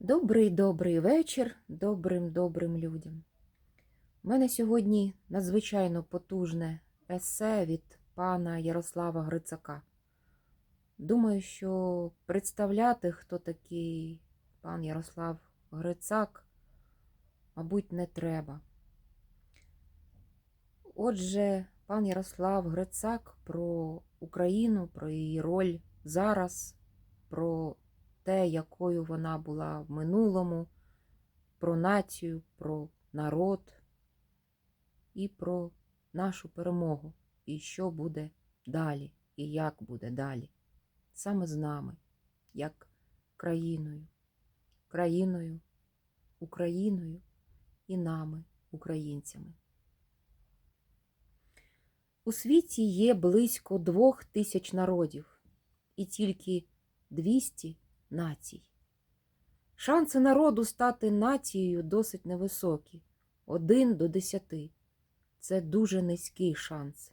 Добрий добрий вечір добрим добрим людям. У мене сьогодні надзвичайно потужне есе від пана Ярослава Грицака. Думаю, що представляти, хто такий пан Ярослав Грицак, мабуть, не треба. Отже, пан Ярослав Грицак про Україну, про її роль зараз, про те, якою вона була в минулому, про націю, про народ і про нашу перемогу, і що буде далі, і як буде далі. Саме з нами, як країною, країною, Україною і нами, українцями. У світі є близько двох тисяч народів, і тільки 200 націй. Шанси народу стати нацією досить невисокі один до десяти. Це дуже низький шанс.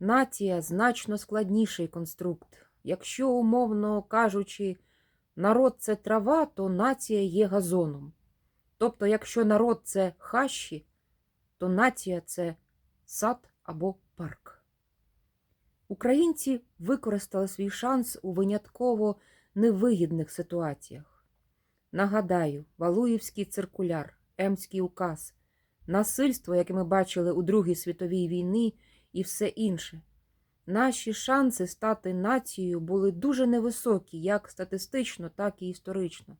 Нація значно складніший конструкт. Якщо, умовно кажучи, народ це трава, то нація є газоном. Тобто, якщо народ це хащі, то нація це сад або парк. Українці використали свій шанс у винятково невигідних ситуаціях. Нагадаю, Валуївський циркуляр, Емський указ, насильство, яке ми бачили у Другій світовій війні, і все інше. Наші шанси стати нацією були дуже невисокі, як статистично, так і історично.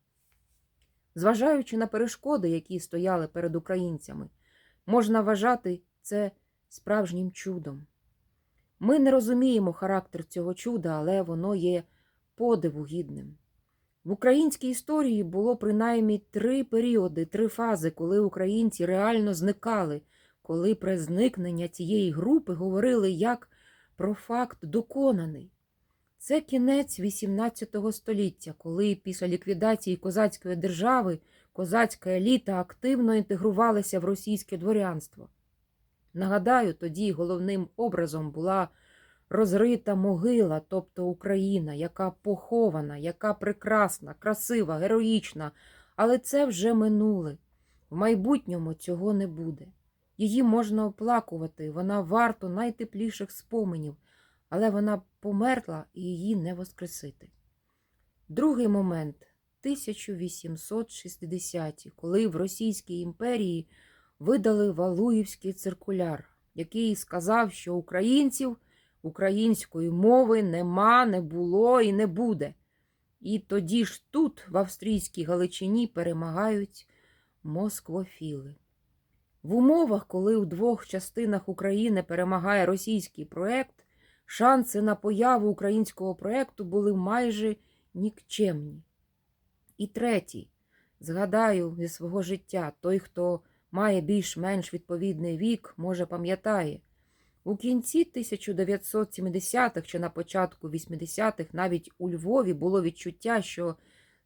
Зважаючи на перешкоди, які стояли перед українцями, можна вважати це справжнім чудом. Ми не розуміємо характер цього чуда, але воно є подиву гідним. В українській історії було принаймні три періоди, три фази, коли українці реально зникали, коли про зникнення цієї групи говорили як про факт доконаний. Це кінець XVIII століття, коли після ліквідації козацької держави козацька еліта активно інтегрувалася в російське дворянство. Нагадаю, тоді головним образом була розрита могила, тобто Україна, яка похована, яка прекрасна, красива, героїчна, але це вже минуле. В майбутньому цього не буде. Її можна оплакувати, вона варто найтепліших споменів, але вона померла і її не воскресити. Другий момент 1860-ті, коли в Російській імперії видали Валуївський циркуляр, який сказав, що українців української мови нема, не було і не буде. І тоді ж тут, в австрійській Галичині, перемагають москвофіли. В умовах, коли у двох частинах України перемагає російський проект, шанси на появу українського проекту були майже нікчемні. І третій, згадаю зі свого життя, той, хто має більш-менш відповідний вік, може пам'ятає, у кінці 1970-х чи на початку 80-х навіть у Львові було відчуття, що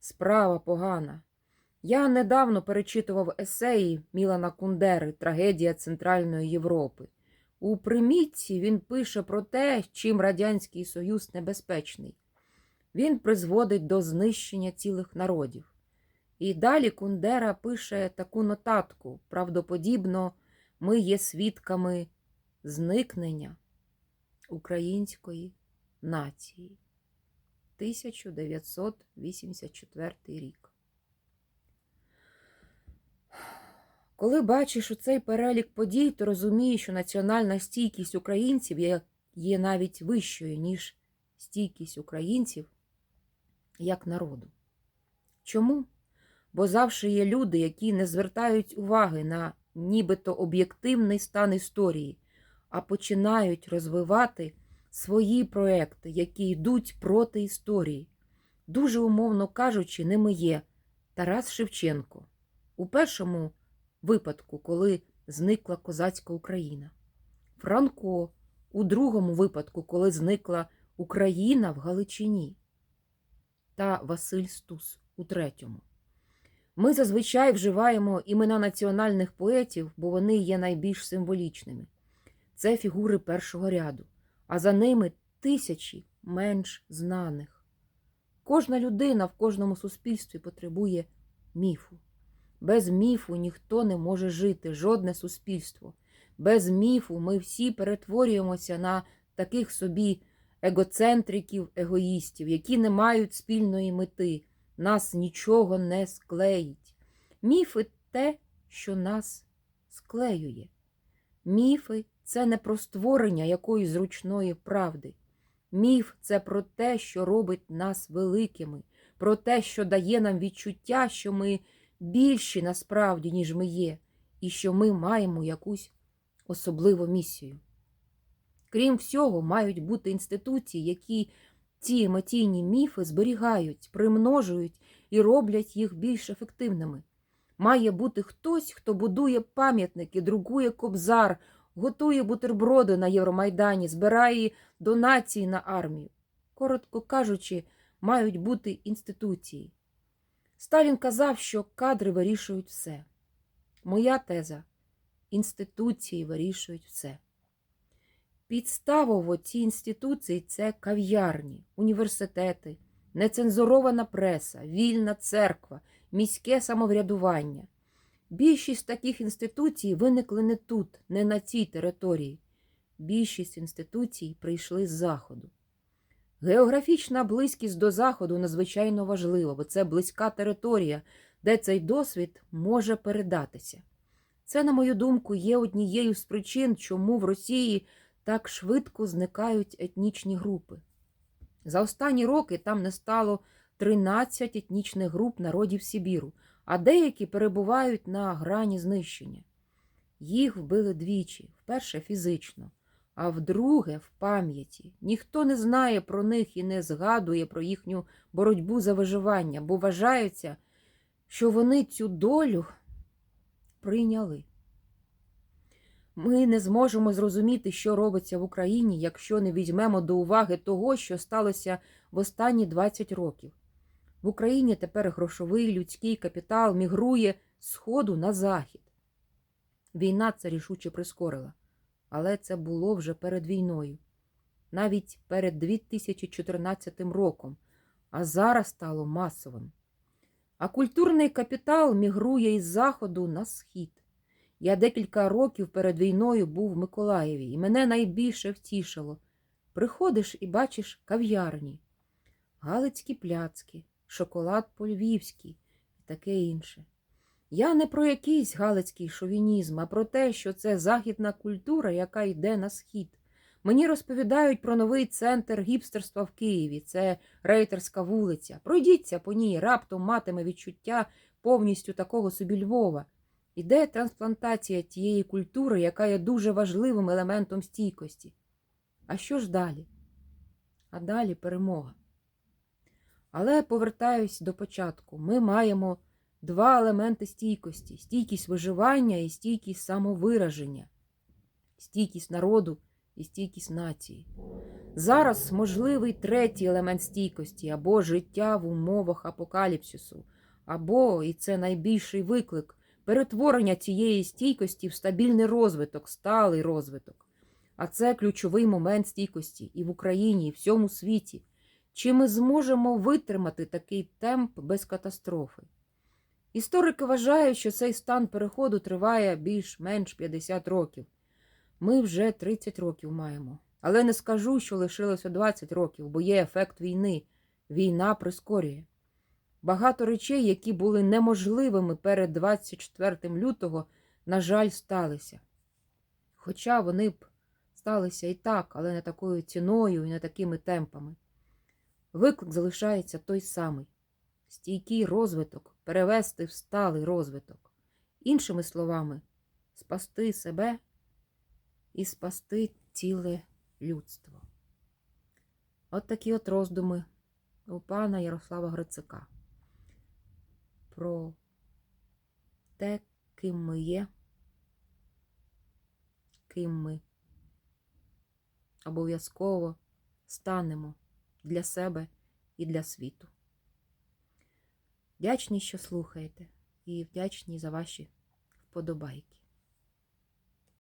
справа погана. Я недавно перечитував есеї Мілана Кундери Трагедія Центральної Європи. У примітці він пише про те, чим Радянський Союз небезпечний. Він призводить до знищення цілих народів. І далі Кундера пише таку нотатку: правдоподібно, ми є свідками зникнення української нації. 1984 рік. Коли бачиш цей перелік подій, то розумієш, що національна стійкість українців є, є навіть вищою, ніж стійкість українців як народу. Чому? Бо завжди є люди, які не звертають уваги на нібито об'єктивний стан історії, а починають розвивати свої проекти, які йдуть проти історії. Дуже умовно кажучи, ними є Тарас Шевченко. У першому випадку, коли зникла козацька Україна, Франко у другому випадку, коли зникла Україна в Галичині, та Василь Стус у третьому. Ми зазвичай вживаємо імена національних поетів, бо вони є найбільш символічними. Це фігури першого ряду, а за ними тисячі менш знаних. Кожна людина в кожному суспільстві потребує міфу. Без міфу ніхто не може жити, жодне суспільство. Без міфу ми всі перетворюємося на таких собі егоцентриків, егоїстів, які не мають спільної мети, нас нічого не склеїть. Міфи те, що нас склеює. Міфи це не про створення якоїсь зручної правди. Міф це про те, що робить нас великими, про те, що дає нам відчуття, що ми більші насправді, ніж ми є, і що ми маємо якусь особливу місію. Крім всього, мають бути інституції, які ці емоційні міфи зберігають, примножують і роблять їх більш ефективними. Має бути хтось, хто будує пам'ятники, друкує кобзар, готує бутерброди на Євромайдані, збирає донації на армію. Коротко кажучи, мають бути інституції. Сталін казав, що кадри вирішують все. Моя теза інституції вирішують все. Підставово ці інституції це кав'ярні, університети, нецензурована преса, вільна церква, міське самоврядування. Більшість таких інституцій виникли не тут, не на цій території. Більшість інституцій прийшли з Заходу. Географічна близькість до Заходу надзвичайно важлива, бо це близька територія, де цей досвід може передатися. Це, на мою думку, є однією з причин, чому в Росії так швидко зникають етнічні групи. За останні роки там не стало 13 етнічних груп народів Сибіру, а деякі перебувають на грані знищення. Їх вбили двічі: вперше фізично, а вдруге в пам'яті. Ніхто не знає про них і не згадує про їхню боротьбу за виживання, бо вважається, що вони цю долю прийняли. Ми не зможемо зрозуміти, що робиться в Україні, якщо не візьмемо до уваги того, що сталося в останні 20 років. В Україні тепер грошовий людський капітал мігрує з сходу на захід. Війна це рішуче прискорила, але це було вже перед війною, навіть перед 2014 роком, а зараз стало масовим. А культурний капітал мігрує із заходу на схід. Я декілька років перед війною був в Миколаєві, і мене найбільше втішило. Приходиш і бачиш кав'ярні, галицькі пляцки, шоколад по-львівськи і таке інше. Я не про якийсь галицький шовінізм, а про те, що це західна культура, яка йде на схід. Мені розповідають про новий центр гіпстерства в Києві, це рейтерська вулиця. Пройдіться по ній, раптом матиме відчуття повністю такого собі Львова. Іде трансплантація тієї культури, яка є дуже важливим елементом стійкості. А що ж далі? А далі перемога. Але повертаюсь до початку. Ми маємо два елементи стійкості: стійкість виживання і стійкість самовираження, стійкість народу і стійкість нації. Зараз можливий третій елемент стійкості або життя в умовах апокаліпсису, або, і це найбільший виклик, перетворення цієї стійкості в стабільний розвиток, сталий розвиток. А це ключовий момент стійкості і в Україні, і в всьому світі. Чи ми зможемо витримати такий темп без катастрофи? Історики вважають, що цей стан переходу триває більш-менш 50 років. Ми вже 30 років маємо. Але не скажу, що лишилося 20 років, бо є ефект війни. Війна прискорює. Багато речей, які були неможливими перед 24 лютого, на жаль, сталися. Хоча вони б сталися і так, але не такою ціною і не такими темпами. Виклик залишається той самий стійкий розвиток, перевести в сталий розвиток. Іншими словами, спасти себе і спасти ціле людство. От такі от роздуми у пана Ярослава Грицака про те, ким ми є, ким ми обов'язково станемо для себе і для світу. Вдячні, що слухаєте, і вдячні за ваші вподобайки.